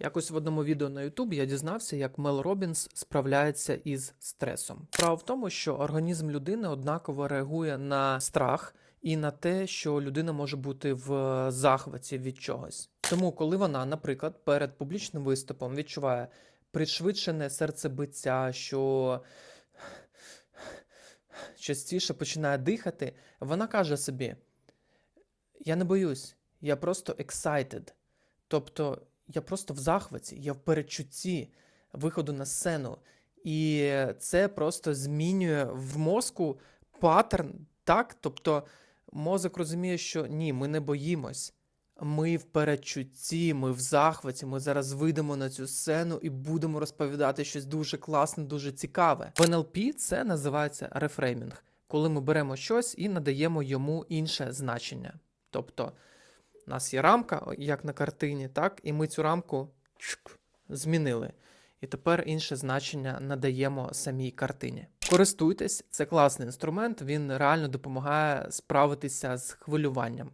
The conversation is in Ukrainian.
Якось в одному відео на YouTube я дізнався, як Мел Робінс справляється із стресом. Справа в тому, що організм людини однаково реагує на страх і на те, що людина може бути в захваті від чогось. Тому, коли вона, наприклад, перед публічним виступом відчуває пришвидшене серцебиття, що частіше починає дихати, вона каже собі: Я не боюсь, я просто excited. Тобто я просто в захваті, я в передчутті виходу на сцену. І це просто змінює в мозку паттерн, так? Тобто мозок розуміє, що ні, ми не боїмось. Ми в передчутті, ми в захваті, ми зараз вийдемо на цю сцену і будемо розповідати щось дуже класне, дуже цікаве. В НЛП це називається рефреймінг, коли ми беремо щось і надаємо йому інше значення. Тобто, у нас є рамка, як на картині, так, і ми цю рамку змінили. І тепер інше значення надаємо самій картині. Користуйтесь, це класний інструмент, він реально допомагає справитися з хвилюванням.